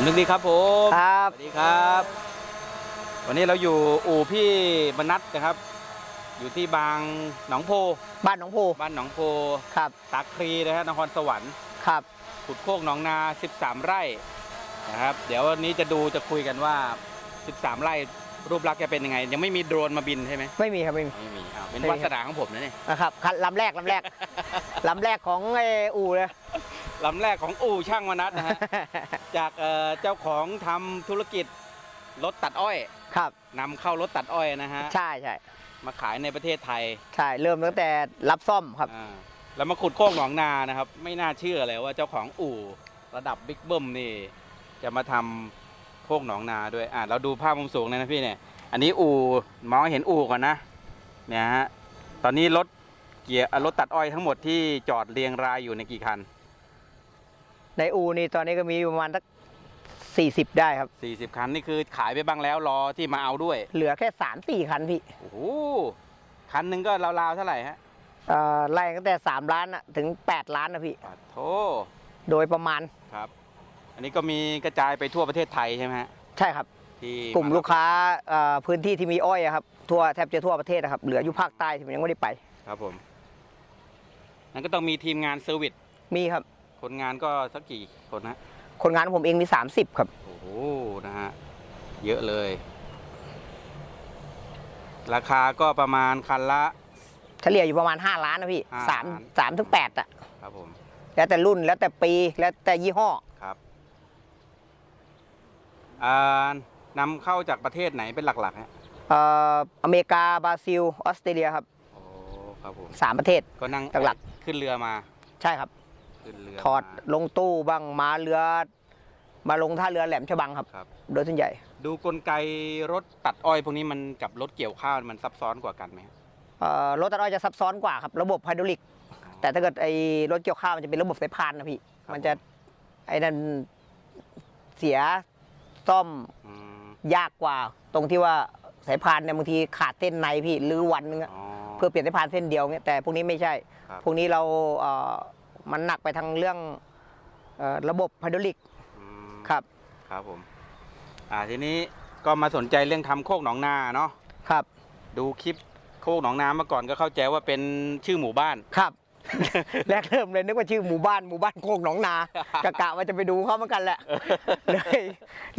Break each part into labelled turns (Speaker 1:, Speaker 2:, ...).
Speaker 1: สำนึกดีครับผม
Speaker 2: ครับ
Speaker 1: สวัสดีครับ วันนี้เราอยู่อู่พี่บรรนัทนะครับ อยู่ที่บางหนองโพ
Speaker 2: บ้านหนองโพ
Speaker 1: บ้านหนองโพ
Speaker 2: ครับ
Speaker 1: ตาครีนะฮะนครสวรรค์
Speaker 2: ครับ
Speaker 1: ขุดโคกหนองนา 13 ไร่นะครับ เดี๋ยววันนี้จะดูจะคุยกันว่า 13 ไร่ รูปลักษณ์จะเป็นยังไง ยังไม่มีโดรนมาบินใช่ไหม
Speaker 2: ไม่มีครับไม่มี
Speaker 1: ไม่มีอ้าวเป็น
Speaker 2: ไม่มี
Speaker 1: วาสนาของผมนะเนี่ย
Speaker 2: นะครับคันลำแรกลำแรก ลำแรกของไอ้อู่เลย
Speaker 1: ลำแรกของอู่ช่างมนัทนะฮะ จากเอ่อเจ้าของทำธุรกิจรถตัดอ้อย
Speaker 2: ครับ
Speaker 1: นำเข้ารถตัดอ้อยนะฮะ
Speaker 2: ใช่ใช่
Speaker 1: มาขายในประเทศไทย
Speaker 2: ใช่เริ่มตั้งแต่รับซ่อมครับ
Speaker 1: อ่าแล้วมาขุดโคกหนองนานะครับ ไม่น่าเชื่อเลยว่าเจ้าของอู่ระดับบิ๊กเบิ้มนี่ จะมาทำ โคกหนองนาด้วยอ่าเราดูภาพมุมสูงเลยนะพี่เนี่ย อันนี้อู่มองให้เห็นอู่ก่อนนะเนี่ยฮะตอนนี้รถเกียร์อะรถตัดอ้อยทั้งหมดที่จอดเรียงรายอยู่ในกี่คัน
Speaker 2: ในอู่นี่ตอนนี้ก็มีประมาณสักสี่สิบได้ครับ
Speaker 1: 40คันนี่คือขายไปบ้างแล้วรอที่มาเอาด้วย
Speaker 2: เหลือแค่สามสี่คันพี่
Speaker 1: โอ้โหคันหนึ่งก็ราวๆเท่าไหร่ฮะ
Speaker 2: เอ่อไล่ตั้งแต่สามล้านอะถึงแปดล้านนะพี่
Speaker 1: ปาโท
Speaker 2: โดยประมาณ
Speaker 1: ครับ อันนี้ก็มีกระจายไปทั่วประเทศไทยใช่ไหมฮะ
Speaker 2: ใช่ครับ
Speaker 1: ที่
Speaker 2: กลุ่มลูกค้าเอ่อพื้นที่ที่มีอ้อยอะครับทั่วแทบจะทั่วประเทศนะครับเหลืออยู่ภาคใต้ที่ผมยังไม่ได้ไป
Speaker 1: ครับผมนั่นก็ต้องมีทีมงานเซอร์วิส
Speaker 2: มีครับ
Speaker 1: คนงานก็สักกี่คนนะ
Speaker 2: คนงานผมเองมี 30 ครับ
Speaker 1: โอ้โหนะฮะเยอะเลย ราคาก็ประมาณคันละ
Speaker 2: เฉลี่ยอยู่ประมาณ 5 ล้านนะพี่
Speaker 1: ห้า
Speaker 2: สาม
Speaker 1: ล้าน
Speaker 2: สามถึงแปดอะ
Speaker 1: ครับผม
Speaker 2: แล้วแต่รุ่นแล้วแต่ปีแล้วแต่ยี่ห้อ
Speaker 1: ครับอ่า นำเข้าจากประเทศไหนเป็นหลักๆฮะ
Speaker 2: เอ่ออเมริกาบราซิลออสเตรเลียครับ
Speaker 1: โอ้ครับผม
Speaker 2: สามประเทศ
Speaker 1: ก็นั่ง
Speaker 2: หลัก
Speaker 1: ขึ้นเรือมา
Speaker 2: ใช่ครับ
Speaker 1: ขึ้นเรือ
Speaker 2: ถอด
Speaker 1: มา
Speaker 2: ลงตู้บ้างมาเรือ มาลงท่าเรือแหลมฉบังครับ
Speaker 1: ครับ
Speaker 2: โดยส่วนใหญ่
Speaker 1: ดูกลไกรถตัดอ้อยพวกนี้มันกับรถเกี่ยวข้าวมันซับซ้อนกว่ากันไหมฮะ
Speaker 2: เอ่อรถตัดอ้อยจะซับซ้อนกว่าครับ ระบบไฮดรอลิก แต่ถ้าเกิดไอ้รถเกี่ยวข้าวมันจะเป็นระบบสายพานนะพี่
Speaker 1: ครับ
Speaker 2: มันจะไอ้นั่นเสีย ซ่อม
Speaker 1: อืม
Speaker 2: ยากกว่า ตรงที่ว่าสายพานเนี่ยบางทีขาดเส้นในพี่หรือวันนึงอะ
Speaker 1: อ๋อ
Speaker 2: เพื่อเปลี่ยนสายพานเส้นเดียวเนี่ยแต่พวกนี้ไม่ใช่
Speaker 1: ครับ
Speaker 2: พวกนี้เราเอ่อมันหนักไปทางเรื่องเอ่อระบบไฮดรอลิก
Speaker 1: อืม
Speaker 2: ครับ
Speaker 1: ครับผม อ่าทีนี้ก็มาสนใจเรื่องทำโคกหนองนาเนาะ
Speaker 2: ครับ
Speaker 1: ดูคลิปโคกหนองนามาก่อนก็เข้าใจว่าเป็นชื่อหมู่บ้าน
Speaker 2: ครับ แรกเริ่มเลยนึกว่าชื่อหมู่บ้านหมู่บ้านโคกหนองนากะกะว่าจะไปดูเขาเหมือนกันแหละเลย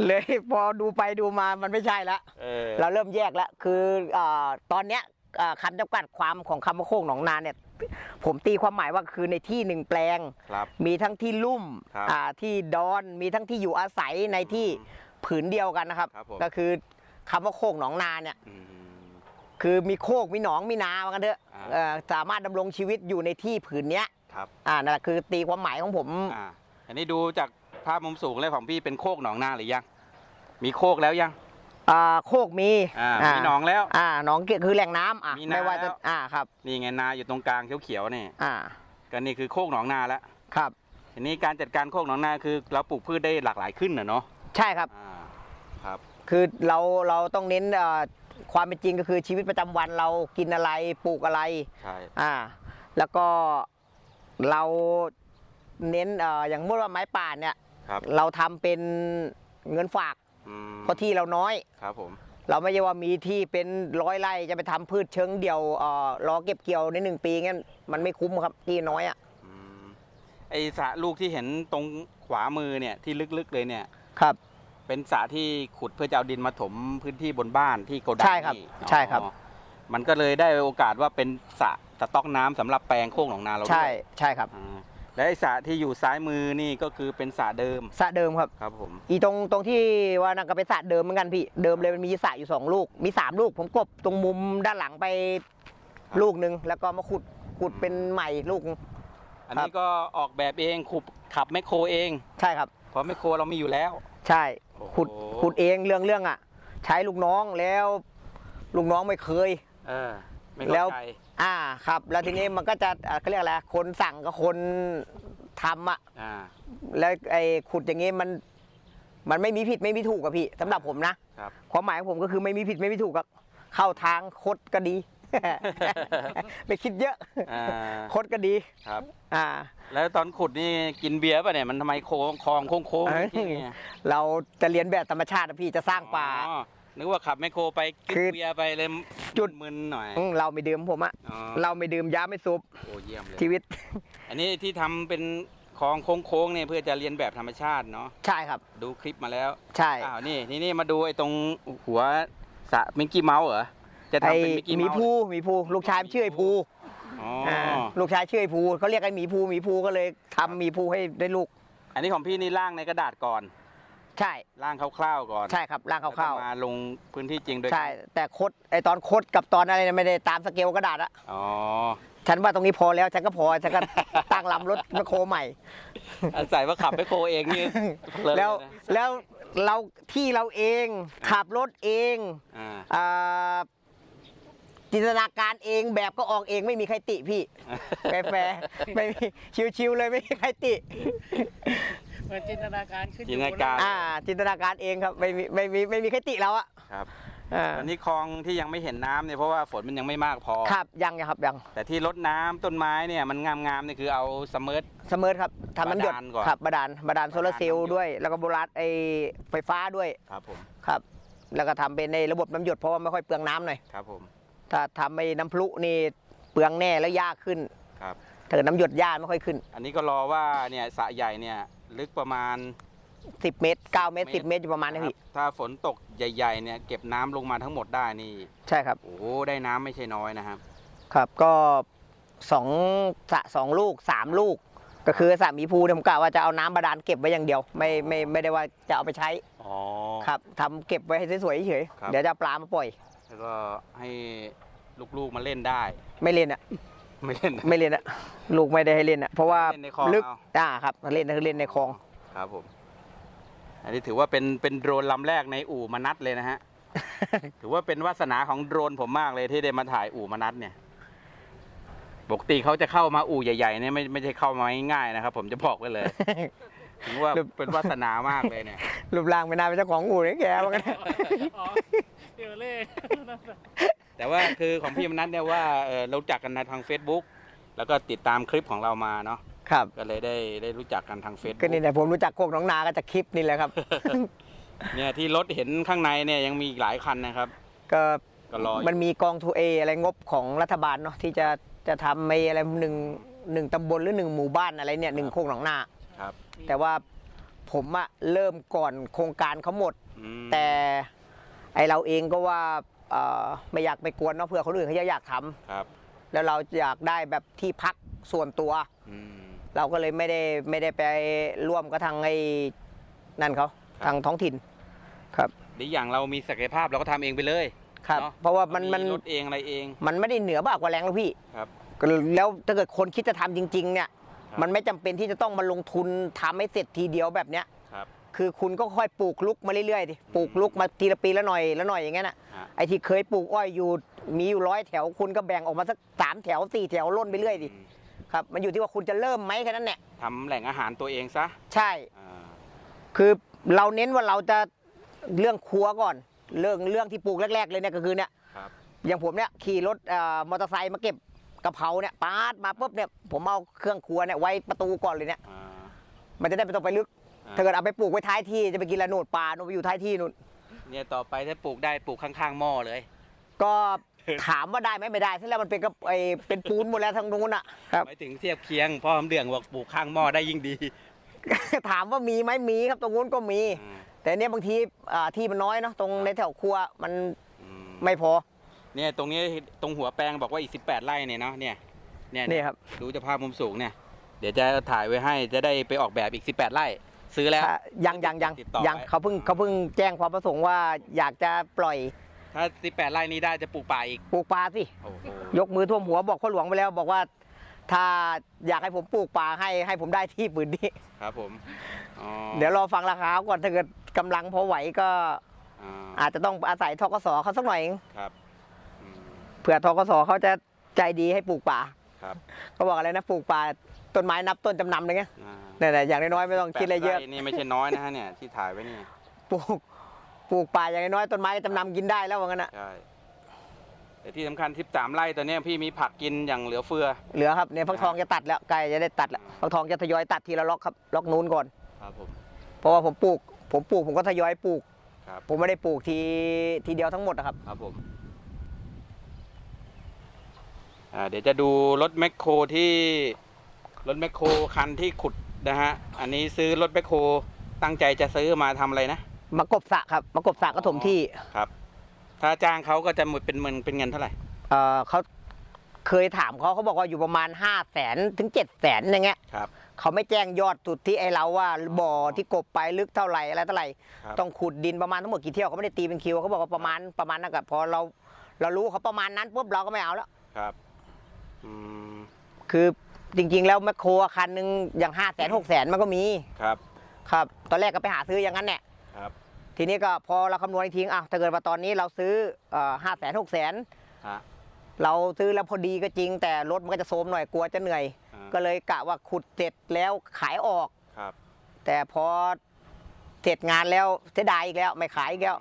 Speaker 2: เลยพอดูไปดูมามันไม่ใช่ละ
Speaker 1: เออ
Speaker 2: เราเริ่มแยกแล้วคืออาตอนเนี้ยอ่าคำจำกัดความของคำว่าโคกหนองนาเนี่ย ผมตีความหมายว่าคือในที่หนึ่งแปลง
Speaker 1: ครับ
Speaker 2: มีทั้งที่ลุ่ม
Speaker 1: ครับ
Speaker 2: อ่าที่ดอนมีทั้งที่อยู่อาศัยในที่ผืนเดียวกันนะครับ
Speaker 1: ครับผม
Speaker 2: ก็คือคำว่าโคกหนองนาเนี่ย
Speaker 1: อืม
Speaker 2: คือมีโคกมีหนองมีนาว่ากันเถอะ
Speaker 1: อ่า
Speaker 2: เอ่อสามารถดำรงชีวิตอยู่ในที่ผืนเนี้ย
Speaker 1: ครับ
Speaker 2: อ่านั่นแหละคือตีความหมายของผม
Speaker 1: อ่าอันนี้ดูจากภาพมุมสูงเลยของพี่เป็นโคกหนองนาหรือยัง มีโคกแล้วยัง
Speaker 2: อ่าโคกมี
Speaker 1: อ่าามีหนองแล้ว
Speaker 2: อ่าหนองคือแหล่งน้ำอะ
Speaker 1: มีนา
Speaker 2: ไม่ว่าจะ
Speaker 1: แล้ว
Speaker 2: อ่าครับ
Speaker 1: นี่ไงนาอยู่ตรงกลางเขียวๆนี่
Speaker 2: อ่า
Speaker 1: ก็นี่คือโคกหนองนาแล้ว
Speaker 2: ครับ
Speaker 1: ทีนี้การจัดการโคกหนองนาคือเราปลูกพืชได้หลากหลายขึ้นนะเนาะ
Speaker 2: ใช่ครับ
Speaker 1: อ่าครับ
Speaker 2: คือเราเราต้องเน้นเอ่อ ความเป็นจริงก็คือชีวิตประจำวันเรากินอะไรปลูกอะไร
Speaker 1: ใช่
Speaker 2: อ่า แล้วก็เราเน้นเอ่ออย่างเมื่อว่าไม้ป่าเนี่ย
Speaker 1: ครับ
Speaker 2: เราทำเป็นเงินฝาก
Speaker 1: อืม
Speaker 2: เพราะที่เราน้อย
Speaker 1: ครับผม
Speaker 2: เราไม่ใช่ว่ามีที่เป็นร้อยไร่จะไปทำพืชเชิงเดียวเอ่อรอเก็บเกี่ยวในหนึ่งปีงั้นมันไม่คุ้มครับที่น้อยอะ
Speaker 1: อืมไอสระลูกที่เห็นตรงขวามือเนี่ยที่ลึกๆเลยเนี่ย
Speaker 2: ครับ
Speaker 1: เป็นสระที่ขุดเพื่อจะเอาดินมาถมพื้นที่บนบ้านที่โกดัง
Speaker 2: ใช่ครับ
Speaker 1: นี่
Speaker 2: ใช่ครับ
Speaker 1: อ๋อมันก็เลยได้โอกาสว่าเป็นสระสต็อกน้ำสำหรับแปลงโคกหนองนาเราด้วย
Speaker 2: ใช่ใช่ครับ
Speaker 1: อ่าและไอสระที่อยู่ซ้ายมือนี่ก็คือเป็นสระเดิม
Speaker 2: สระเดิมครับ
Speaker 1: ครับผม
Speaker 2: อีตรงตรงที่ว่านั่นก็เป็นสระเดิมเหมือนกันพี่ เดิมเลยมันมีสระอยู่สองลูก มีสามลูก ผมกบตรงมุมด้านหลังไปลูกหนึ่งแล้วก็มาขุดขุดเป็นใหม่ลูกนึง
Speaker 1: อันนี้ก็ออกแบบเองขุดขับแมคโครเอง
Speaker 2: ใช่ครับ
Speaker 1: เพราะแมคโครเรามีอยู่แล้ว
Speaker 2: ใช่
Speaker 1: โอ้โห
Speaker 2: ขุดขุดเองเรื่องเรื่องอะ ใช้ลูกน้องแล้วลูกน้องไม่เคย
Speaker 1: เออไม่
Speaker 2: แล้
Speaker 1: เข้าวใจ
Speaker 2: อ่าครับ แล้วทีนี้มันก็จะอ่าเขาเรียกอะไรคนสั่งกับคนทำอะ
Speaker 1: อ่า
Speaker 2: แล้วไอ้ขุดอย่างงี้มัน มันไม่มีผิดไม่มีถูกกับพี่สำหรับผมนะครับ ความหมายของผมก็คือไม่มีผิดไม่มีถูกกับเข้าทางคดก็ดี ไม่คิดเยอะ
Speaker 1: อ่า
Speaker 2: คดก็ดี
Speaker 1: ครับ
Speaker 2: อ่า
Speaker 1: แล้วตอนขุดนี่กินเบียร์ป่ะเนี่ยมันทำไมโค้งคลองโค้งโค้ง
Speaker 2: เอ้ย
Speaker 1: เนี่ย
Speaker 2: เราจะเรียนแบบธรรมชาติอะพี่จะสร้างป่า
Speaker 1: อ๋อนึกว่าขับแมคโครไปกิน
Speaker 2: คือ
Speaker 1: เบียร์ไปเลย
Speaker 2: จุด
Speaker 1: มึนๆหน่อย
Speaker 2: อืมเราไม่ดื่มผมอะ
Speaker 1: อ๋อ
Speaker 2: เราไม่ดื่มยาไม่สูบ
Speaker 1: โอ้เยี่ยมเลย
Speaker 2: ชีวิต
Speaker 1: อันนี้ที่ทำเป็นคลองโค้งๆเนี่ยเพื่อจะเรียนแบบธรรมชาติเนาะ
Speaker 2: ใช่ครับ
Speaker 1: ดูคลิปมาแล้ว
Speaker 2: ใช่
Speaker 1: อ้าวนี่นี่นี่มาดูไอ้ตรงหัวสระมิกกี้เมาส์เหรอ จะ
Speaker 2: ไอ
Speaker 1: ทำเป็นมิกกี้
Speaker 2: ห
Speaker 1: เมา
Speaker 2: มี
Speaker 1: ส์
Speaker 2: ภูหมีภูลูกชายมันชื่อไอ้ภู
Speaker 1: อ๋อ
Speaker 2: อ่า
Speaker 1: อ
Speaker 2: ลูกชายชื่อไอ้ภูเขาเรียกไอ้หมีภูหมีภูก็เลยทำหมีภูให้ได้ลูก
Speaker 1: อันนี้ของพี่นี่ร่างในกระดาษก่อน
Speaker 2: ใช่
Speaker 1: ร่างคร่าวๆก่อน
Speaker 2: ใช่ครับร่างคร่าว
Speaker 1: แล้วก็มาลงพื้นที่จริงโดย
Speaker 2: ๆใช่ แต่คดไอตอนคดกับตอนอะไรเนี่ยไม่ได้ตามสเกลกระดาษอะ
Speaker 1: อ๋อ
Speaker 2: ฉันว่าตรงนี้พอแล้วฉันก็พอฉันก็ตั้งลำรถแมคโครใหม่
Speaker 1: อาศัยว่าขับไปโคเองนี่เพลิน
Speaker 2: แล้ว
Speaker 1: เยนะ
Speaker 2: แล้วเราที่เราเองขับรถเอง
Speaker 1: อ่า
Speaker 2: อ่า จินตนาการเองแบบก็ออกเองไม่มีใครติพี่ แฟร์ๆไม่มีชิวๆเลยไม่มีใครติ
Speaker 3: เหมือนจินตนาการขึ้นอ
Speaker 1: จิน
Speaker 3: ยู่
Speaker 1: ตนาการ
Speaker 2: อ่า จินตนาการเองครับไม่มีไม่มีไม่มีใครติเราอะ
Speaker 1: ครับ
Speaker 2: อ่า
Speaker 1: อันนี้คลองที่ยังไม่เห็นน้ำเนี่ยเพราะว่าฝนมันยังไม่มากพอ
Speaker 2: ครับยังยังครับยัง
Speaker 1: แต่ที่รดน้ำต้นไม้เนี่ยมันงามๆเนี่ยคือเอาสเมิร์ท
Speaker 2: เสมอครับทำน้ำหยด
Speaker 1: บาดาลก่อน
Speaker 2: ครับบาดาลบาดาลโซลาร์เซล
Speaker 1: บาดาล
Speaker 2: ล์
Speaker 1: น้ำหยด
Speaker 2: ด้วย แล้วก็โบราณไอไฟฟ้าด้วย
Speaker 1: ครับผม
Speaker 2: ครับ แล้วก็ทำเป็นในระบบน้ำหยดเพราะว่าไม่ค่อยเปลืองน้ำหน่อย
Speaker 1: ครับผม
Speaker 2: ถ้าทำไอ้น้ำพลุนี่เปลืองแน่แล้วยากขึ้น
Speaker 1: ครับ
Speaker 2: ถ้าเกิดน้ำหยดยากไม่ค่อยขึ้น
Speaker 1: อันนี้ก็รอว่าเนี่ยสระใหญ่เนี่ยลึกประมาณ
Speaker 2: 10 เมตร 9 เมตร 10 เมตรอยู่ประมาณนี้
Speaker 1: ครั
Speaker 2: พี่
Speaker 1: บถ้าฝนตกใหญ่ๆเนี่ยเก็บน้ำลงมาทั้งหมดได้นี่
Speaker 2: ใช่ครับ
Speaker 1: โอ้โหได้น้ำไม่ใช่น้อยนะครับ
Speaker 2: ครับก็สองสระสองลูกสามลูก ก็คือสระหมีภูเนี่ยผมกะว่าจะเอาน้ำบาดาลเก็บไว้อย่างเดียว ไม่ไม่ไม่ได้ว่าจะเอาไปใช้
Speaker 1: อ๋อ
Speaker 2: ครับทำเก็บไว้ให้สวยๆเฉย
Speaker 1: ครับ
Speaker 2: ๆเดี๋ยวจะเอาปลามาปล่อย
Speaker 1: แล้วก็ให้ ลูกๆมาเล่นได้
Speaker 2: ไม่เล่นอะ
Speaker 1: ไม่เล่นนะ
Speaker 2: ไม่เล่นอะลูกไม่ได้ให้เล่นอะเพราะว่า
Speaker 1: เล่นในคลอง
Speaker 2: ลึก
Speaker 1: เอา
Speaker 2: อ่าครับเล่นคือเล่นในคลอง
Speaker 1: ครับผม อันนี้ถือว่าเป็นเป็นโดรนลำแรกในอู่มนัดเลยนะฮะ ถือว่าเป็นวาสนาของโดรนผมมากเลยที่ได้มาถ่ายอู่มนัดเนี่ย ปกติเขาจะเข้ามาอู่ใหญ่ๆเนี่ยไม่ไม่ใช่เข้ามาง่ายๆนะครับ ผมจะบอกไว้เลย ถือว่าเป็นวาสนามากเลยเนี่ย
Speaker 2: รูปร่างไม่น่าเป็นเจ้าของอู่เลยแกว่ากัน
Speaker 3: อ๋อเดี๋ยวเล่
Speaker 1: แต่ว่าคือของพี่มนัดเนี่ยว่าเออเรารู้จักกันในทาง Facebook แล้วก็ติดตามคลิปของเรามาเนาะ
Speaker 2: ครับ
Speaker 1: ก็เลยได้ได้รู้จักกันทาง
Speaker 2: ก็
Speaker 1: Facebook
Speaker 2: นี่แหละผมรู้จักโคกน้องนาก็จากคลิปนี่แหละครับ
Speaker 1: เนี่ยที่รถเห็นข้างในเนี่ยยังมีอีกหลายคันนะครับ
Speaker 2: ก็
Speaker 1: ก็รออยู่
Speaker 2: มันมีกองทูเออะไรงบของรัฐบาลเนาะที่จะจะทำไอ้อะไรหนึ่งหนึ่งตำบลหรือหนึ่งหมู่บ้านอะไรเนี่ยหนึ่งโคกหนองนา
Speaker 1: ครับ
Speaker 2: แต่ว่าผมอะเริ่มก่อนโครงการเขาหมด
Speaker 1: อืม
Speaker 2: แต่ไอเราเองก็ว่าเอ่อ ไม่อยากไปกวนเนาะเผื่อคนอื่นเขาจะอยากทำ
Speaker 1: ครับ
Speaker 2: แล้วเราอยากได้แบบที่พักส่วนตัว
Speaker 1: อืม
Speaker 2: เราก็เลยไม่ได้ไม่ได้ไปร่วมกับทางไอ้นั่นเขา
Speaker 1: ครับ
Speaker 2: ทางท้องถิ่นครับ
Speaker 1: ดีอย่างเรามีศักยภาพเราก็ทำเองไปเลย
Speaker 2: ครับ
Speaker 1: เนอะ
Speaker 2: เพราะว่ามันมัน
Speaker 1: รถเองอะไรเอง
Speaker 2: มันไม่ได้เหนือบ้ากว่าแรงหรอกพี่
Speaker 1: ครับ
Speaker 2: ก็แล้วถ้าเกิดคนคิดจะทำจริง ๆ เนี่ย
Speaker 1: ครับ
Speaker 2: มันไม่จำเป็นที่จะต้องมาลงทุนทำให้เสร็จทีเดียวแบบเนี้ย
Speaker 1: ครับ
Speaker 2: คือคุณก็ค่อยปลูกลุกมาเรื่อยๆดิปลูกลุกมาทีละปีละหน่อยละหน่อยอย่างเงี้ยนะ
Speaker 1: ฮะ
Speaker 2: ไอ้ที่เคยปลูกอ้อยอยู่มีอยู่ร้อยแถว คุณก็แบ่งออกมาสักสามแถวสี่แถวล่นไปเรื่อยดิ
Speaker 1: อืม
Speaker 2: ครับมันอยู่ที่ว่าคุณจะเริ่มไหมแค่นั้นแหละ
Speaker 1: ทำแหล่งอาหารตัวเองซะ
Speaker 2: ใช่
Speaker 1: อ่า
Speaker 2: คือเราเน้นว่าเราจะเรื่องครัวก่อน เรื่องเรื่องที่ปลูกแรก ๆ เลยเนี่ยก็คือเนี่ย
Speaker 1: ครับ
Speaker 2: อย่างผมเนี่ยขี่รถเอ่อมอเตอร์ไซค์มาเก็บกะเพราเนี่ยปาดมาปุ๊บเนี่ยผมเอาเครื่องครัวเนี่ยไว้ประตูก่อนเลยเนี่ย
Speaker 1: อ่า
Speaker 2: มันจะได้ไม่ต้องไปลึก
Speaker 1: อ่า
Speaker 2: ถ้าเกิดเอาไปปลูกไว้ท้ายที่จะไปกินละโนดปลาโนดไปอยู่ท้ายที่นู่น
Speaker 1: เนี่ยต่อไปถ้าปลูกได้ปลูกข้างๆหม้อเลย
Speaker 2: ก็ถามว่าได้ไหมไม่ได้เสร็จแล้วมันเป็นกับไอเป็นปูนหมดแล้วทางนู้นอะครับ
Speaker 1: หมายถึงเทียบเคียงพ่อคำเดืองบอกปลูกข้างหม้อได้ยิ่งดี
Speaker 2: ถามว่ามีไหมมีครับตรงนู้นก็มี
Speaker 1: อ่า
Speaker 2: แต่เนี่ยบางทีอ่าที่มันน้อยเนาะตรงในแถวครัวมัน
Speaker 1: อืม
Speaker 2: ไม่พอ
Speaker 1: เนี่ยตรงนี้ตรงหัวแปลงบอกว่าอีก 18 ไร่เนี่ยเนาะเนี่ยเนี่ย
Speaker 2: นี่ครับ
Speaker 1: ดูจะภาพมุมสูงเนี่ย เดี๋ยวจะถ่ายไว้ให้จะได้ไปออกแบบอีก 18 ไร่ ซื้อแล้ว
Speaker 2: ถ้ายังยังยัง
Speaker 1: ติดต่อ
Speaker 2: ยัง
Speaker 1: ไว้
Speaker 2: เขาเพิ่งเขาเพิ่งแจ้งความประสงค์ว่าอยากจะปล่อย
Speaker 1: ถ้า 18 ไร่นี้ได้จะปลูกป่าอีก
Speaker 2: ปลูกปลาสิ
Speaker 1: โอ้โห
Speaker 2: ยกมือท่วมหัวบอกพ่อหลวงไปแล้วบอกว่า ถ้าอยากให้ผมปลูกป่าให้ให้ผมได้ที่ปืนนี้
Speaker 1: ครับผมอ๋อ
Speaker 2: เดี๋ยวรอฟังราคาก่อนถ้าเกิดกำลังพอไหวก็
Speaker 1: อ่า
Speaker 2: อาจจะต้องอาศัยทกสเขาสักหน่อยเอง
Speaker 1: ครับอืม
Speaker 2: เผื่อทกสเขาจะใจดีให้ปลูกป่า
Speaker 1: ครับ
Speaker 2: เขาบอกอะไรนะปลูกป่า ต้นไม้นับต้นจำนำอะไรเงี้ย
Speaker 1: อ่า
Speaker 2: นี่นแหละอย่างน้อยๆไม่ต้องคิดอะไรเยอะ
Speaker 1: แปไนี่ไม่ใช่น้อยนะฮะเนี่ยที่ถ่ายไว้เนี่ย
Speaker 2: ปลูกปลูกป่าอย่างน้อยๆต้นไม้ก็จำนำกินได้แล้วว่างั้นอะ
Speaker 1: ใช่แต่แต่ที่สำคัญ13ไร่ตัวเนี้ยพี่มีผักกินอย่างเหลือเฟือ
Speaker 2: เหลือครับเนี่ยฟักทองจะตัดแล้วใกล้จะได้ตัดแล้วฟักทองจะทยอยตัดทีละล็อกครับล็อกนู้นก่อน
Speaker 1: ครับผม
Speaker 2: เพราะว่าผมปลูก ผมปลูกผมก็ทยอยปลูก
Speaker 1: ครับ
Speaker 2: ผมไม่ได้ปลูกทีทีเดียวทั้งหมดนะครับ
Speaker 1: ครับผมอ่าเดี๋ยวจะดูรถแมคโครที่ รถแมคโครคันที่ขุดนะฮะ อันนี้ซื้อรถแมคโครตั้งใจจะซื้อมาทำอะไรนะ
Speaker 2: มากบสระครับมากบสระก็ถมที่
Speaker 1: ครับ ถ้าจ้างเขาก็จะหมดเป็นเงินเป็นเงินเท่าไหร่
Speaker 2: เอ่อเขาเคยถามเขาเขาบอกว่าอยู่ประมาณ5 0 0แสนถึง7 0 0แสนอย่างเงี้ย
Speaker 1: ครับ
Speaker 2: เขาไม่แจ้งยอดสุดที่ไอเราว่าบ่อที่กบไปลึกเท่าไหร่อะไรเท่าไหร่
Speaker 1: ครับ
Speaker 2: ต้องขุดดินประมาณทั้งหมดกี่เที่ยวเขาไม่ได้ตีเป็นคิวเขาบอกว่าประมาณประมาณนั้นกับพอเราเรารู้เขาประมาณนั้นปุ๊บเราก็ไม่เอาแล้ว
Speaker 1: ครับ อืม
Speaker 2: คือ จริง ๆ แล้วแมคโครคันหนึ่งอย่างห้าแสนหกแสนมันก็มี
Speaker 1: ครับ
Speaker 2: ครับ ตอนแรกก็ไปหาซื้ออย่างนั้นเนี่ย
Speaker 1: ครับ
Speaker 2: ทีนี้ก็พอเราคำนวณอีกทีอะถ้าเกิดว่าตอนนี้เราซื้อห้าแสนหกแสน
Speaker 1: ฮะ
Speaker 2: เราซื้อแล้วพอดีก็จริง แต่รถมันก็จะโซมหน่อยกลัวจะเหนื่อย
Speaker 1: อ่า
Speaker 2: ก็เลยกะว่าขุดเสร็จแล้วขายออก
Speaker 1: ครับ
Speaker 2: แต่พอเสร็จงานแล้วเสียดายอีกแล้ว ไม่ขายอีกแล้ว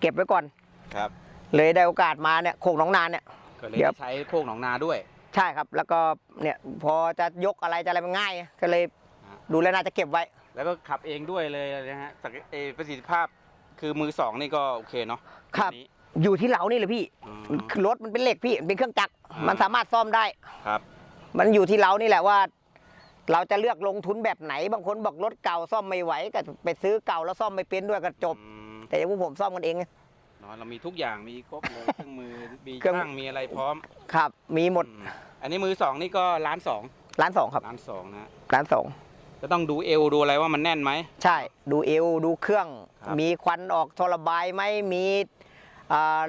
Speaker 2: เก็บไว้ก่อน
Speaker 1: ครับ
Speaker 2: เลยได้โอกาสมาเนี่ยโคกหนองนานเนี่ย
Speaker 1: ก็เลย
Speaker 2: เดี๋ยว
Speaker 1: ได้ใช้โคกหนองนาด้วย
Speaker 2: ใช่ครับ แล้วก็เนี่ยพอจะยกอะไรจะอะไรมันง่าย ก็เลย
Speaker 1: ฮะ
Speaker 2: ดูแล้วน่าจะเก็บไว้
Speaker 1: แล้วก็ขับเองด้วยเลยนะฮะศักยเอ่อประสิทธิภาพคือมือสองนี่ก็โอเคเนาะ
Speaker 2: ครับ
Speaker 1: นนี้
Speaker 2: อยู่ที่เรานี่เลยพี่
Speaker 1: อืม
Speaker 2: รถมันเป็นเหล็กพี่เป็นเครื่องจักร
Speaker 1: อ่ามั
Speaker 2: มันสามารถซ่อมได้
Speaker 1: ครับ
Speaker 2: มันอยู่ที่เรานี่แหละว่า เราจะเลือกลงทุนแบบไหน บางคนบอกรถเก่าซ่อมไม่ไหวก็ไปซื้อเก่าแล้วซ่อมไม่เป็นด้วยก็จบ
Speaker 1: อืม
Speaker 2: แต่อย่างพวกผมซ่อมกันเอง
Speaker 1: เนาะเรามีทุกอย่างมีครบเลยเครื่องมือมี
Speaker 2: เครื่อง
Speaker 1: ช่างมีอะไรพร้อม
Speaker 2: ครับ มีหมด
Speaker 1: อือันนี้มือสองนี่ก็ล้านสอง
Speaker 2: ร้านสองครับ
Speaker 1: ล้านสองนะ
Speaker 2: ร้านสอง
Speaker 1: จะต้องดูเอวดูอะไรว่ามันแน่นไหม
Speaker 2: ใช่ ดูเอวดูเครื่อง
Speaker 1: ครับ
Speaker 2: มีควันออกทรบายไหมมีอ่า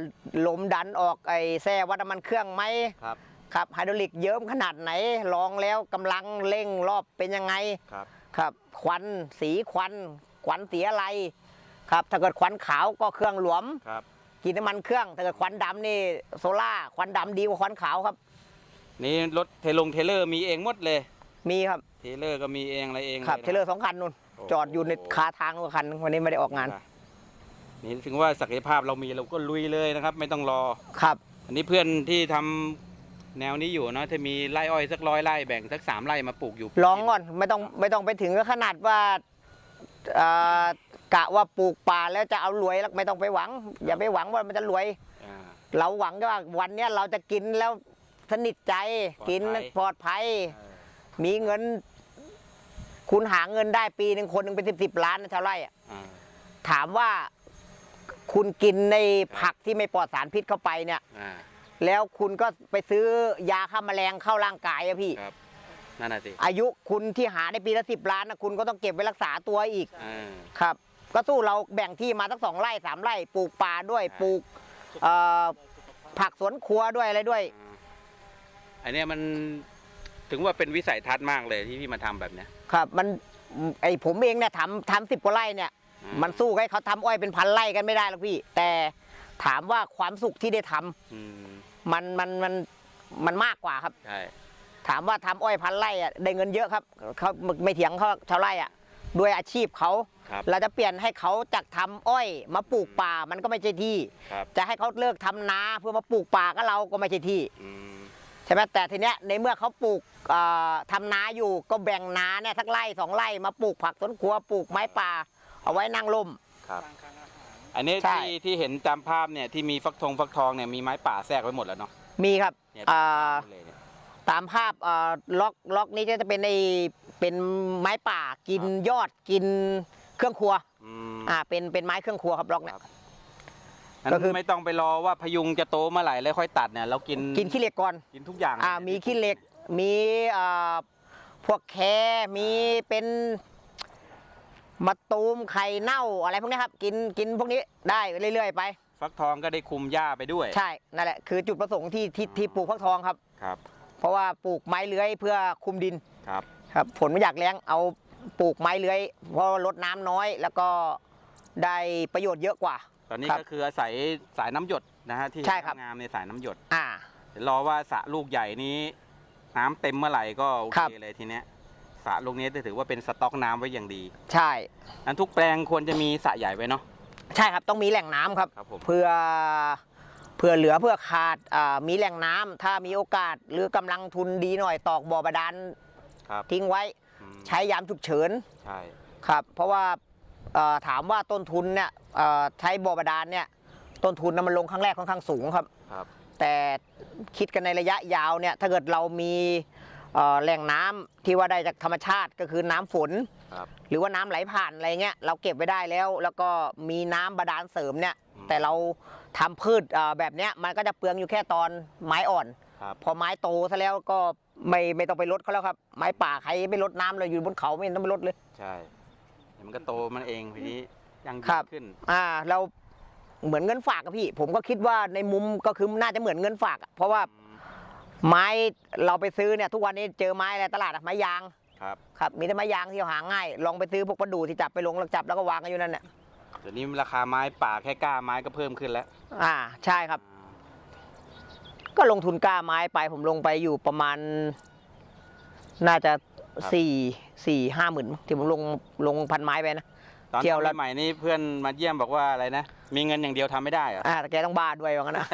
Speaker 2: ลมดันออกไอ้แซ่วัดน้ำมันเครื่องไหม
Speaker 1: ครับ
Speaker 2: ครับไฮดรอลิกเยิ้มขนาดไหนลองแล้วกำลังเร่งรอบเป็นยังไง
Speaker 1: ครับ
Speaker 2: ครับ ควันสีควันควันสีอะไร ครับถ้าเกิดควันขาวก็เครื่องหลวม
Speaker 1: ครับ
Speaker 2: กินน้ำมันเครื่อง ถ้าเกิดควันดำนี่โซล่าควันดำดีกว่าควันขาวครับ
Speaker 1: นี่รถเทลงเทเลอร์มีเองหมดเลย
Speaker 2: มีครับ
Speaker 1: เทเลอร์ก็มีเองอะไรเอง
Speaker 2: ครับ
Speaker 1: ยนะ
Speaker 2: เทเลอร์สองคันนู่น
Speaker 1: โอ้
Speaker 2: จอดอยู่ในคาทางนู่นคันนึงวันนี้ไม่ได้ออกงาน
Speaker 1: นี่ถึงว่าศักยภาพเรามีเราก็ลุยเลยนะครับ ไม่ต้องรอ
Speaker 2: ครับ
Speaker 1: อันนี้เพื่อนที่ทำแนวนี้อยู่เนาะถ้ามีไร่อ้อยสักร้อยไร่แบ่งสักสามไร่มาปลูกอยู่
Speaker 2: ลองก่อนไม่ต้องไม่ต้องไปถึงก็ขนาดว่าเอ่อ กะว่าปลูกป่าแล้วจะเอารวยแล้วไม่ต้องไปหวัง อย่าไปหวังว่ามันจะรวย
Speaker 1: อ่า
Speaker 2: เราหวังว่าวันเนี้ยเราจะกินแล้วสนิทใจ
Speaker 1: ปลอดภัย
Speaker 2: กินปลอดภัย
Speaker 1: เออ
Speaker 2: มีเงิน คุณหาเงินได้ปีหนึ่งคนหนึ่งเป็นสิบสิบล้านนะชาวไร่อะ
Speaker 1: อ่า
Speaker 2: ถามว่าคุณกินในผักที่ไม่ปลอดสารพิษเข้าไปเนี่ย
Speaker 1: อ่า
Speaker 2: แล้วคุณก็ไปซื้อยาฆ่าแมลงเข้าร่างกายอะพี่
Speaker 1: ครับ นั่นน่ะสิ
Speaker 2: อายุคุณที่หาในปีละสิบล้านนะคุณก็ต้องเก็บไว้รักษาตัวอีก
Speaker 1: อ่า
Speaker 2: ครับ ก็สู้เราแบ่งที่มาทั้งสองไร่สามไร่ปลูกป่าด้วย
Speaker 1: ใช่
Speaker 2: ปลูกเอ่อผักสวนครัวด้วยอะไรด้วย
Speaker 1: อ่าอันเนี้ยมันถึงว่าเป็นวิสัยทัศน์มากเลยที่พี่มาทำแบบเนี้ย
Speaker 2: ครับ มันไอผมเองเนี่ยทำทำสิบกว่าไร่เนี่ย
Speaker 1: อื
Speaker 2: มันสู้ให้เขาทำอ้อยเป็นพันไร่กันไม่ได้หรอกพี่ แต่ถามว่าความสุขที่ได้ทำ
Speaker 1: อืม
Speaker 2: มันมันมันมันมากกว่าครับ
Speaker 1: ใช่
Speaker 2: ถามว่าทำอ้อยพันไร่อะได้เงินเยอะครับเขาไม่เถียงเขาชาวไร่อะด้วยอาชีพเขา
Speaker 1: ครับ
Speaker 2: เราจะเปลี่ยนให้เขาจากทำอ้อยมาปลูกป่ามันก็ไม่ใช่ที่
Speaker 1: ครับ
Speaker 2: จะให้เขาเลิกทำนาเพื่อมาปลูกป่าก็เราก็ไม่ใช่ที่
Speaker 1: อืม
Speaker 2: ใช่ไหมแต่ทีเนี้ยในเมื่อเขาปลูกเอ่อทำนาอยู่ก็แบ่งนาเนี่ยสักไร่สองไร่มาปลูกผักสวนครัวปลูกไม้ป่า เอาไว้นั่งร่ม
Speaker 1: ครับ
Speaker 3: ทางการอาหาร
Speaker 1: อันนี้
Speaker 2: ใช่
Speaker 1: ที่ที่เห็นตามภาพเนี่ยที่มีฟักทองฟักทองเนี่ยมีไม้ป่าแทรกไว้หมดแล้วเนาะ
Speaker 2: มีครับ ตามภาพเอ่อล็อกล็อกนี้จะเป็นในเป็นไม้ป่ากิน
Speaker 1: ครับ
Speaker 2: ยอดกินเครื่องครัว
Speaker 1: อืม
Speaker 2: อ่าเป็นเป็นไม้เครื่องครัวครับล็อกเนี่ย
Speaker 1: อัน
Speaker 2: ก็คือ
Speaker 1: ไม่ต้องไปรอว่าพยุงจะโตเมื่อไหร่แล้วค่อยตัดเนี่ยเรากิน
Speaker 2: กินขี้เหล็กก่อน
Speaker 1: กินทุกอย่าง
Speaker 2: อ่ามีขี้เหล็กมีอ่าพวกแคมีเป็นมะตูมไข่เน่าอะไรพวกนี้ครับ กินกินพวกนี้ได้เรื่อยๆไป
Speaker 1: ฟักทองก็ได้คุมหญ้าไปด้วย
Speaker 2: ใช่นั่นแหละคือจุดประสงค์ที่ที่ที่ปลูกฟักทองครับ
Speaker 1: ครับ
Speaker 2: เพราะว่าปลูกไม้เลื้อยเพื่อคุมดิน
Speaker 1: ครับ
Speaker 2: ครับผลไม่อยากแรงเอาปลูกไม้เลื้อย เพราะลดน้ำน้อย แล้วก็ได้ประโยชน์เยอะกว่า
Speaker 1: ตอนนี้
Speaker 2: ครับ
Speaker 1: ก็คืออาศัยสายน้ำหยดนะฮะที่
Speaker 2: ใช่ครับ
Speaker 1: งามในสายน้ำหยด
Speaker 2: อ่า
Speaker 1: เดี๋ยวรอว่าสระลูกใหญ่นี้ น้ำเต็มเมื่อไหร่ก็โอ
Speaker 2: ครั
Speaker 1: เค
Speaker 2: บ
Speaker 1: เลยทีเนี้ยสระลูกนี้จะถือว่าเป็นสต็อกน้ำไว้อย่างดี
Speaker 2: ใช่
Speaker 1: อันทุกแปลงควรจะมีสระใหญ่ไว้เนาะ
Speaker 2: ใช่ครับต้องมีแหล่งน้ำครับ
Speaker 1: ครับผม
Speaker 2: เพื่อ เพื่อเหลือเพื่อขาดอ่ามีแหล่งน้ำถ้ามีโอกาสหรือกำลังทุนดีหน่อยตอกบ่อบาดาล
Speaker 1: ครับ
Speaker 2: ทิ้งไว้
Speaker 1: อืม
Speaker 2: ใช้ยามฉุกเฉิน
Speaker 1: ใช่
Speaker 2: ครับ เพราะว่าเอ่อถามว่าต้นทุนเนี่ยเอ่อใช้บ่อบาดาลเนี่ยต้นทุนนะมันลงครั้งแรกค่อนข้างสูงครับ
Speaker 1: ครับ
Speaker 2: แต่คิดกันในระยะยาวเนี่ยถ้าเกิดเรามีเอ่อแหล่งน้ำที่ว่าได้จากธรรมชาติก็คือน้ำฝน
Speaker 1: ครับ
Speaker 2: หรือว่าน้ำไหลผ่านอะไรเงี้ยเราเก็บไว้ได้แล้ว แล้วก็มีน้ำบาดาลเสริมเนี่ย
Speaker 1: อืม
Speaker 2: แต่เรา ทำพืชเอ่อแบบเนี้ยมันก็จะเปลืองอยู่แค่ตอนไม้อ่อน
Speaker 1: ครับ
Speaker 2: พอไม้โตซะแล้วก็ไม่ไม่ต้องไปลดเขาแล้วครับ ไม้ป่าใครไม่ลดน้ำเลยอยู่บนเขาไม่เห็นต้องไปลดเลย
Speaker 1: ใช่เดี๋ยวมันก็โตมันเองทีนี้ยังดี
Speaker 2: ครับ
Speaker 1: ขึ้น
Speaker 2: อ่าเราเหมือนเงินฝากอะพี่ ผมก็คิดว่าในมุมก็คือน่าจะเหมือนเงินฝากอะเพราะว่า
Speaker 1: อืม
Speaker 2: ไม้เราไปซื้อเนี่ยทุกวันนี้เจอไม้อะไรตลาดอะไม้ยาง
Speaker 1: ครับ
Speaker 2: ครับมีแต่ไม้ยางที่หาง่าย ลองไปซื้อพวกประดู่ที่จับไปลงแล้วจับแล้วก็วางกันอยู่นั่นเนี่ย
Speaker 1: เดี๋ยวนี้ราคาไม้ป่าแค่ก้าไม้ก็เพิ่มขึ้นแล้ว
Speaker 2: อ่าใช่ครับ ก็ลงทุนกล้าไม้ไปผมลงไปอยู่ประมาณ น่าจะสี่สี่ห้าหมื่นที่ผมลงลงพันไม้ไปนะ
Speaker 1: ตอน
Speaker 2: เที่ยวละ
Speaker 1: ทำใหม่ๆนี่เพื่อนมาเยี่ยมบอกว่าอะไรนะ มีเงินอย่างเดียวทำไม่ได้เหรอ
Speaker 2: อ่าแต่แกต้องบ้าด้วยว่างั้นนะ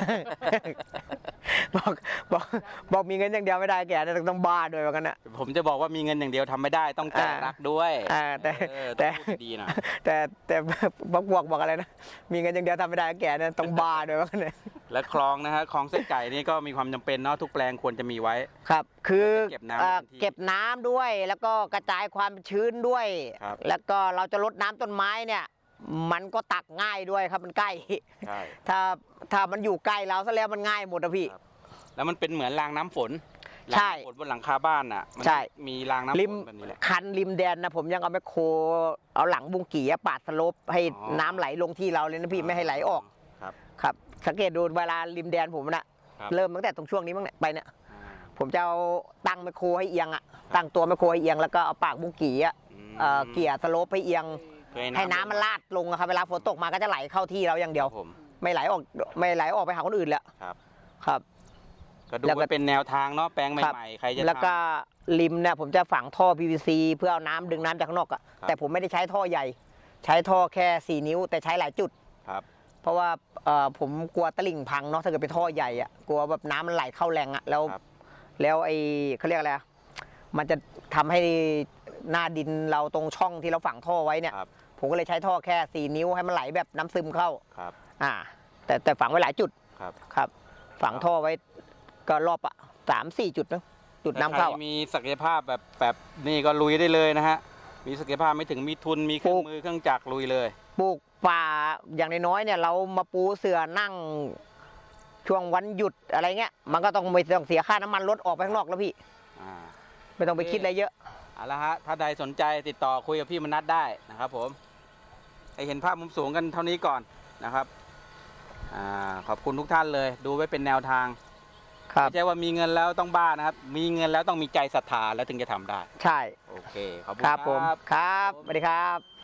Speaker 2: บอกบอกบอกมีเงินอย่างเดียวไม่ได้แกต้องบ้าด้วยว่างั้นนะ
Speaker 1: ผมจะบอกว่ามีเงินอย่างเดียวทำไม่ได้ต้องใจ
Speaker 2: อ่า
Speaker 1: รักด้วย
Speaker 2: อ่าแต่
Speaker 1: เออ
Speaker 2: แต่
Speaker 1: ต้องพูดดีๆหนะ
Speaker 2: แต่แต่บอกบวกบอกอะไรนะ มีเงินอย่างเดียวทำไม่ได้แกเนี่ยต้องบ้าด้วยว่างั้นนะ
Speaker 1: และคลองนะฮะคลองเส้นไก่นี่ก็มีความจำเป็นเนาะทุกแปลงควรจะมีไว้
Speaker 2: ครับ คือ
Speaker 1: เก็บน้ำ
Speaker 2: เอ่อ
Speaker 1: ในพื้นที่
Speaker 2: เก็บน้ำด้วย แล้วก็กระจายความชื้นด้วย
Speaker 1: ครับ
Speaker 2: แล้วก็เราจะลดน้ำต้นไม้เนี่ย มันก็ตักง่ายด้วยครับมันใกล้
Speaker 1: ใช่
Speaker 2: ถ้าถ้ามันอยู่ใกล้เราซะแล้วมันง่ายหมดอะพี่
Speaker 1: ครับ แล้วมันเป็นเหมือนรางน้ำฝน
Speaker 2: ใช่
Speaker 1: รางน้ำฝนบนหลังคาบ้านอะมัน
Speaker 2: ใช่
Speaker 1: มีรางน้ำฝ
Speaker 2: ริม
Speaker 1: นแบบนี้แหละ
Speaker 2: คันริมแดนนะผมยังเอาแมคโครเอาหลังบุงกี่อะปาดสลบให้
Speaker 1: อ๋อ
Speaker 2: น้ำไหลลงที่เราเลยนะพี่ไม่ให้ไหลออก
Speaker 1: ครับ
Speaker 2: ครับ สังเกตดูเวลาริมแดนผมนะครับเริ่มตั้งแต่ตรงช่วงนี้มั้งเนี่ยไปเนี่ย
Speaker 1: อ่า
Speaker 2: ผมจะเอาตั้งแมคโครให้เอียงอะตั้งตัวแมคโครให้เอียงแล้วก็เอาปากบุงกี่อะ
Speaker 1: ม
Speaker 2: เอ่อเกี่ยสโลปให้เอียง
Speaker 1: เพื่อ
Speaker 2: ให้น้ำมันลาดลงอะครับเวลาฝนตกมาก็จะไหลเข้าที่เราอย่าง
Speaker 1: ค
Speaker 2: เดียว
Speaker 1: รับผม
Speaker 2: ไม่ไหลออกไม่ไหลออกไปหาคนอื่นแล้ว
Speaker 1: ครับ
Speaker 2: ครับ
Speaker 1: ก็ดู
Speaker 2: แล้วก็
Speaker 1: ไว้เป็นแนวทางเนาะแปลง
Speaker 2: ครับ
Speaker 1: ใหม่ๆ ใครจะ
Speaker 2: แล้วก็
Speaker 1: ท
Speaker 2: ริมเนี่ยผมจะฝังท่อ PVC เพื่อเอาน้ำดึงน้ำจากข้างนอกอะ
Speaker 1: ครับ
Speaker 2: แต่ผมไม่ได้ใช้ท่อใหญ่ ใช้ท่อแค่ 4 นิ้วแต่ใช้หลายจุดำ
Speaker 1: ครับ
Speaker 2: เพ ราะว่าเอ่อผมกลัวตลิ่งพังเนาะถ้าเกิดเป็นท่อใหญ่อะกลัวแบบน้ำมันไหลเข้าแรงอะแล้ว
Speaker 1: ครับ
Speaker 2: แล้วไอ้เขาเรียกอะไรอะมันจะทำให้หน้าดินเราตรงช่องที่เราฝังท่อไว้เนี่ย
Speaker 1: ครับ
Speaker 2: ผมก็เลยใช้ท่อแค่4นิ้วให้มันไหลแบบน้ำซึมเข้า
Speaker 1: ครับ
Speaker 2: อ่า แต่แต่ฝังไว้หลายจุด
Speaker 1: ครับ
Speaker 2: ครับ ฝังท่อไว้ก็รอบอะสามสี่จุดนะจุดน้ำเข้า
Speaker 1: ใคร
Speaker 2: อะ
Speaker 1: มีศักยภาพแบบแบบนี่ก็ลุยได้เลยนะฮะมีศักยภาพไม่ถึงมีทุนมีเครื่อ
Speaker 2: ปลู
Speaker 1: ง
Speaker 2: ก
Speaker 1: มือเครื่องจักรลุยเลย
Speaker 2: ปลูก ป่าอย่างน้อยๆเนี่ยเรามาปูเสือนั่งช่วงวันหยุดอะไรเงี้ย มันก็ต้องไม่ต้องเสียค่าน้ำมันรถออกไปข้างนอกแล้วพี่
Speaker 1: อ่า
Speaker 2: ไม่ต้องไปคิดอะไรเยอะ
Speaker 1: เอาละฮะถ้าใดสนใจติดต่อคุยกับพี่มนัทได้นะครับผมให้เห็นภาพมุมสูงกันเท่านี้ก่อนนะครับอ่าขอบคุณทุกท่านเลย ดูไว้เป็นแนวทาง
Speaker 2: ครับ
Speaker 1: ไม่ใช่ว่ามีเงินแล้วต้องบ้านะครับ มีเงินแล้วต้องมีใจศรัทธาแล้วถึงจะทำได้
Speaker 2: ใช่
Speaker 1: โอเคขอบคุณ
Speaker 2: ครับผม
Speaker 1: ครับ
Speaker 2: ครับสวัสดีครับ